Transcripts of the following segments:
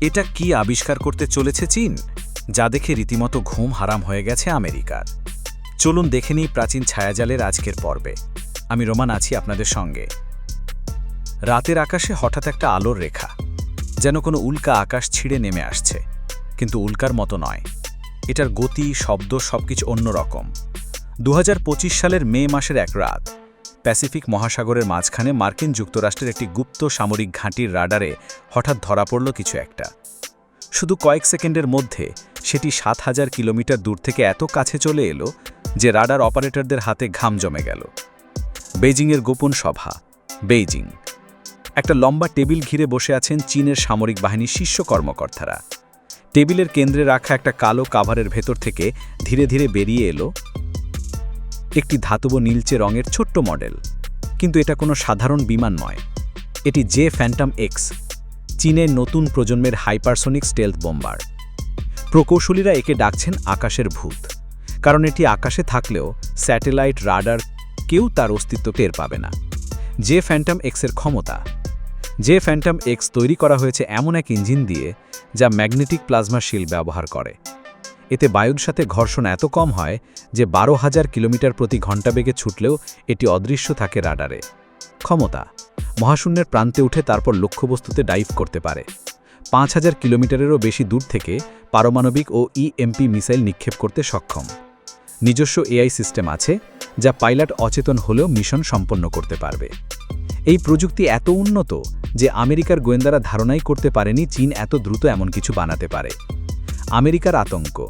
এটা কি আবিষ্কার করতে চলেছে চীন? যা দেখে রীতিমতো ঘুম হারাম হয়ে গেছে আমেরিকার। চলুন দেখে নিই প্রাচীন ছায়াজালের আজকের পর্বে। আমি রোমান আছি আপনাদের সঙ্গে। রাতের আকাশে হঠাৎ একটা আলোর রেখা, যেন কোনো উল্কা আকাশ ছিঁড়ে নেমে আসছে, কিন্তু উল্কার মতো নয়। এটার গতি, শব্দ সবকিছু অন্যরকম। দু হাজার পঁচিশ সালের মে মাসের এক রাত প্যাসিফিক মহাসাগরের মাঝখানে মার্কিন যুক্তরাষ্ট্রের একটি গুপ্ত সামরিক ঘাঁটির রাডারে হঠাৎ ধরা পড়ল কিছু একটা। শুধু কয়েক সেকেন্ডের মধ্যে সেটি সাত হাজার কিলোমিটার দূর থেকে এত কাছে চলে এলো যে রাডার অপারেটরদের হাতে ঘাম জমে গেল। বেইজিংয়ের গোপন সভা, বেইজিং। একটা লম্বা টেবিল ঘিরে বসে আছেন চীনের সামরিক বাহিনীর শীর্ষ কর্মকর্তারা। টেবিলের কেন্দ্রে রাখা একটা কালো কাভারের ভেতর থেকে ধীরে ধীরে বেরিয়ে এলো একটি ধাতব নীলচে রঙের ছোট্ট মডেল। কিন্তু এটা কোনো সাধারণ বিমান নয়। এটি জে ফ্যান্টাম এক্স, চীনের নতুন প্রজন্মের হাইপারসোনিক স্টেলথ বোম্বার। প্রকৌশলীরা একে ডাকছেন আকাশের ভূত, কারণ এটি আকাশে থাকলেও স্যাটেলাইট রাডার কেউ তার অস্তিত্ব টের পাবে না। যে ফ্যান্টাম এক্সের ক্ষমতা। যে ফ্যান্টাম এক্স তৈরি করা হয়েছে এমন এক ইঞ্জিন দিয়ে যা ম্যাগনেটিক প্লাজমা শিল ব্যবহার করে। এতে বায়ুর সাথে ঘর্ষণ এত কম হয় যে বারো হাজার কিলোমিটার প্রতি ঘণ্টা বেগে ছুটলেও এটি অদৃশ্য থাকে রাডারে। ক্ষমতা, মহাশূন্যের প্রান্তে উঠে তারপর লক্ষ্যবস্তুতে ডাইভ করতে পারে। পাঁচ হাজার কিলোমিটারেরও বেশি দূর থেকে পারমাণবিক ও ইএমপি মিসাইল নিক্ষেপ করতে সক্ষম। নিজস্ব এআই সিস্টেম আছে যা পাইলট অচেতন হলেও মিশন সম্পন্ন করতে পারবে। এই প্রযুক্তি এত উন্নত যে আমেরিকার গোয়েন্দারা ধারণাই করতে পারেনি চীন এত দ্রুত এমন কিছু বানাতে পারে। আমেরিকার আতঙ্ক।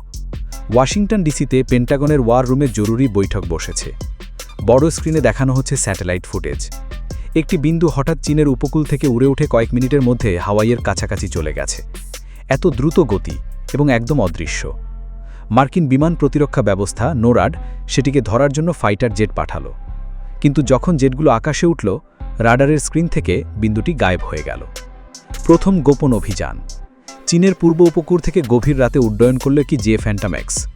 ওয়াশিংটন ডিসিতে পেন্টাগনের ওয়ার রুমে জরুরি বৈঠক বসেছে। বড় স্ক্রিনে দেখানো হচ্ছে স্যাটেলাইট ফুটেজ। একটি বিন্দু হঠাৎ চীনের উপকূল থেকে উড়ে উঠে কয়েক মিনিটের মধ্যে হাওয়াইয়ের কাছাকাছি চলে গেছে। এত দ্রুত গতি এবং একদম অদৃশ্য। মার্কিন বিমান প্রতিরক্ষা ব্যবস্থা, নোরাড, সেটিকে ধরার জন্য ফাইটার জেট পাঠালো। কিন্তু যখন জেটগুলো আকাশে উঠল, রাডারের স্ক্রিন থেকে বিন্দুটি গায়েব হয়ে গেল। প্রথম গোপন অভিযান। চীনের পূর্ব উপকূল থেকে গভীর রাতে উড্ডয়ন করল কি জে ফ্যান্টাম্যাক্স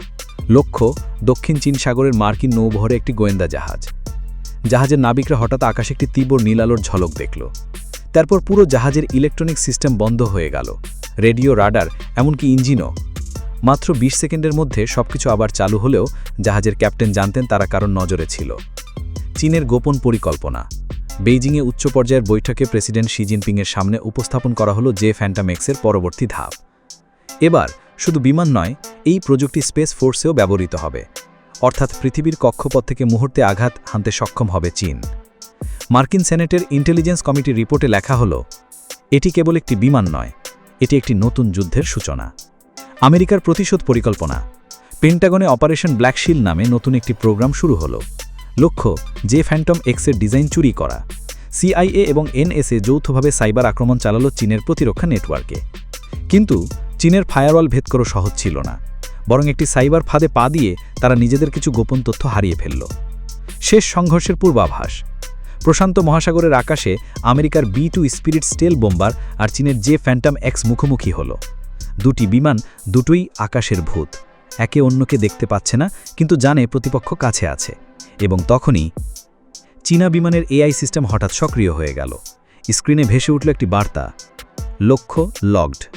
লক্ষ্য, দক্ষিণ চীন সাগরের মার্কিন নৌবহরে একটি গোয়েন্দা জাহাজ। জাহাজের নাবিকরা হঠাৎ আকাশে একটি তীব্র নীল আলোর ঝলক দেখল। তারপর পুরো জাহাজের ইলেকট্রনিক সিস্টেম বন্ধ হয়ে গেল। রেডিও, রাডার, এমনকি ইঞ্জিনও। মাত্র ২০ সেকেন্ডের মধ্যে সবকিছু আবার চালু হলেও জাহাজের ক্যাপ্টেন জানতেন তারা কারণ নজরে ছিল। চীনের গোপন পরিকল্পনা। বেইজিংয়ে উচ্চ পর্যায়ের বৈঠকে প্রেসিডেন্ট শি জিনপিংয়ের সামনে উপস্থাপন করা হলো জে ফ্যান্টামেক্সের পরবর্তী ধাপ। এবার, শুধু বিমান নয়, এই প্রযুক্তি স্পেস ফোর্সেও ব্যবহৃত হবে। অর্থাৎ পৃথিবীর কক্ষপথ থেকে মুহূর্তে আঘাত হানতে সক্ষম হবে চীন। মার্কিন সেনেটের ইন্টেলিজেন্স কমিটির রিপোর্টে লেখা হলো, এটি কেবল একটি বিমান নয়, এটি একটি নতুন যুদ্ধের সূচনা। আমেরিকার প্রতিশোধ পরিকল্পনা। পেন্টাগনে অপারেশন ব্ল্যাকশিল নামে নতুন একটি প্রোগ্রাম শুরু হলো। লক্ষ্য যে ফ্যান্টম এক্সের ডিজাইন চুরি করা। সিআইএ এবং এনএসএ যৌথভাবে সাইবার আক্রমণ চালালো চীনের প্রতিরক্ষা নেটওয়ার্কে। কিন্তু চীনের ফায়ারওয়াল ভেদ করো সহজ ছিল না। বরং একটি সাইবার ফাঁদে পা দিয়ে তারা নিজেদের কিছু গোপন তথ্য হারিয়ে ফেলল। শেষ সংঘর্ষের পূর্বাভাস। প্রশান্ত মহাসাগরের আকাশে আমেরিকার B two spirit stealth bomber আর চীনের যে ফ্যান্টাম এক্স মুখোমুখি হল। দুটি বিমান দুটোই আকাশের ভূত। একে অন্যকে দেখতে পাচ্ছে না, কিন্তু জানে প্রতিপক্ষ কাছে আছে। এবং তখনই চীনা বিমানের এআই সিস্টেম হঠাৎ সক্রিয় হয়ে গেল। স্ক্রিনে ভেসে উঠল একটি বার্তা, লক্ষ্য লগড।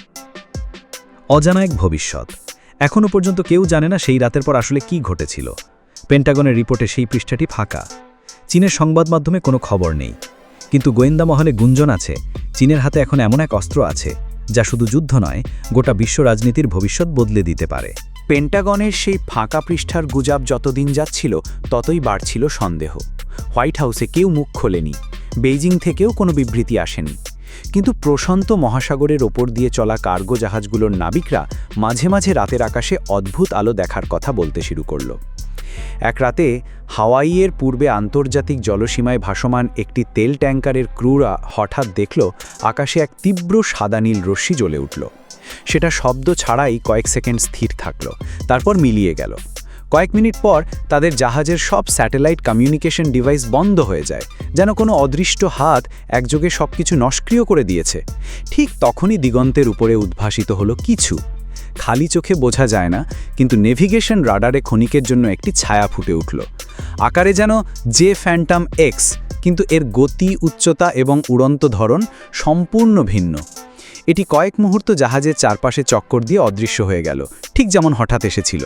অজানা এক ভবিষ্যৎ। এখনও পর্যন্ত কেউ জানে না সেই রাতের পর আসলে কি ঘটেছিল। পেন্টাগনের রিপোর্টে সেই পৃষ্ঠাটি ফাঁকা। চীনের সংবাদ মাধ্যমে কোনো খবর নেই। কিন্তু গোয়েন্দা মহলে গুঞ্জন আছে, চীনের হাতে এখন এমন এক অস্ত্র আছে, যা শুধু যুদ্ধ নয়, গোটা বিশ্ব রাজনীতির ভবিষ্যৎ বদলে দিতে পারে। পেন্টাগনের সেই ফাঁকা পৃষ্ঠার গুজাব যতদিন যাচ্ছিল, ততই বাড়ছিল সন্দেহ। হোয়াইট হাউসে কেউ মুখ খোলেনি, বেইজিং থেকেও কোনো বিবৃতি আসেনি। কিন্তু প্রশান্ত মহাসাগরের ওপর দিয়ে চলা কার্গো জাহাজগুলোর নাবিকরা মাঝে মাঝে রাতের আকাশে অদ্ভুত আলো দেখার কথা বলতে শুরু করল। এক রাতে হাওয়াইয়ের পূর্বে আন্তর্জাতিক জলসীমায় ভাসমান একটি তেল ট্যাঙ্কারের ক্রুরা হঠাৎ দেখল, আকাশে এক তীব্র সাদা নীল রশ্মি জ্বলে উঠল। সেটা শব্দ ছাড়াই কয়েক সেকেন্ড স্থির থাকল, তারপর মিলিয়ে গেল। কয়েক মিনিট পর তাদের জাহাজের সব স্যাটেলাইট কমিউনিকেশন ডিভাইস বন্ধ হয়ে যায়, যেন কোনো অদৃষ্ট হাত একযোগে সব কিছু নষ্ক্রিয় করে দিয়েছে। ঠিক তখনই দিগন্তের উপরে উদ্ভাসিত হলো কিছু। খালি চোখে বোঝা যায় না, কিন্তু নেভিগেশন রাডারে ক্ষণিকের জন্য একটি ছায়া ফুটে উঠল। আকারে যেন জে ফ্যান্টাম এক্স, কিন্তু এর গতি, উচ্চতা এবং উড়ন্ত ধরন সম্পূর্ণ ভিন্ন। এটি কয়েক মুহূর্ত জাহাজের চারপাশে চক্কর দিয়ে অদৃশ্য হয়ে গেল, ঠিক যেমন হঠাৎ এসেছিল।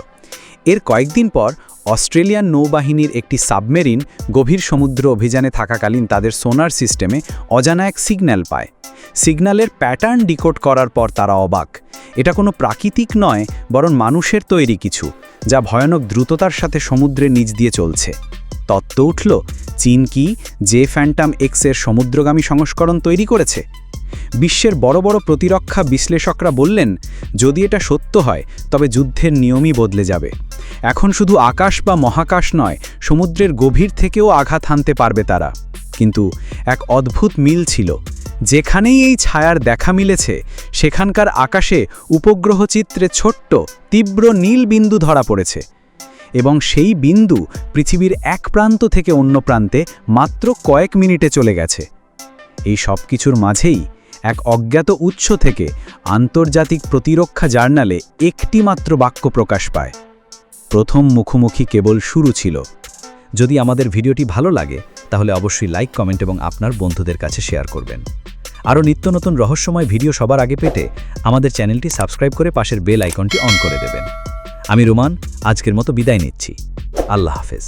এর কয়েকদিন পর অস্ট্রেলিয়ান নৌবাহিনীর একটি সাবমেরিন গভীর সমুদ্র অভিযানে থাকাকালীন তাদের সোনার সিস্টেমে অজানা এক সিগন্যাল পায়। সিগন্যালের প্যাটার্ন ডিকোড করার পর তারা অবাক। এটা কোনো প্রাকৃতিক নয়, বরং মানুষের তৈরি কিছু, যা ভয়ানক দ্রুততার সাথে সমুদ্রের নিচ দিয়ে চলছে। তত্ত্ব উঠল, চীন কি যে ফ্যান্টাম এক্সের সমুদ্রগামী সংস্করণ তৈরি করেছে? বিশ্বের বড় বড় প্রতিরক্ষা বিশ্লেষকরা বললেন, যদি এটা সত্য হয়, তবে যুদ্ধের নিয়মই বদলে যাবে। এখন শুধু আকাশ বা মহাকাশ নয়, সমুদ্রের গভীর থেকেও আঘাত হানতে পারবে তারা। কিন্তু এক অদ্ভুত মিল ছিল। যেখানেই এই ছায়ার দেখা মিলেছে, সেখানকার আকাশে উপগ্রহ চিত্রে ছোট্ট, তীব্র নীল বিন্দু ধরা পড়েছে। এবং সেই বিন্দু পৃথিবীর এক প্রান্ত থেকে অন্য প্রান্তে মাত্র কয়েক মিনিটে চলে গেছে। এই সব কিছুর মাঝেই এক অজ্ঞাত উৎস থেকে আন্তর্জাতিক প্রতিরক্ষা জার্নালে একটি মাত্র বাক্য প্রকাশ পায়। প্রথম মুখোমুখি কেবল শুরু ছিল। যদি আমাদের ভিডিওটি ভালো লাগে, তাহলে অবশ্যই লাইক, কমেন্ট এবং আপনার বন্ধুদের কাছে শেয়ার করবেন। আরও নিত্য নতুন রহস্যময় ভিডিও সবার আগে পেতে আমাদের চ্যানেলটি সাবস্ক্রাইব করে পাশের বেল আইকনটি অন করে দেবেন। আমি রোমান, আজকের মতো বিদায় নিচ্ছি। আল্লাহ হাফেজ।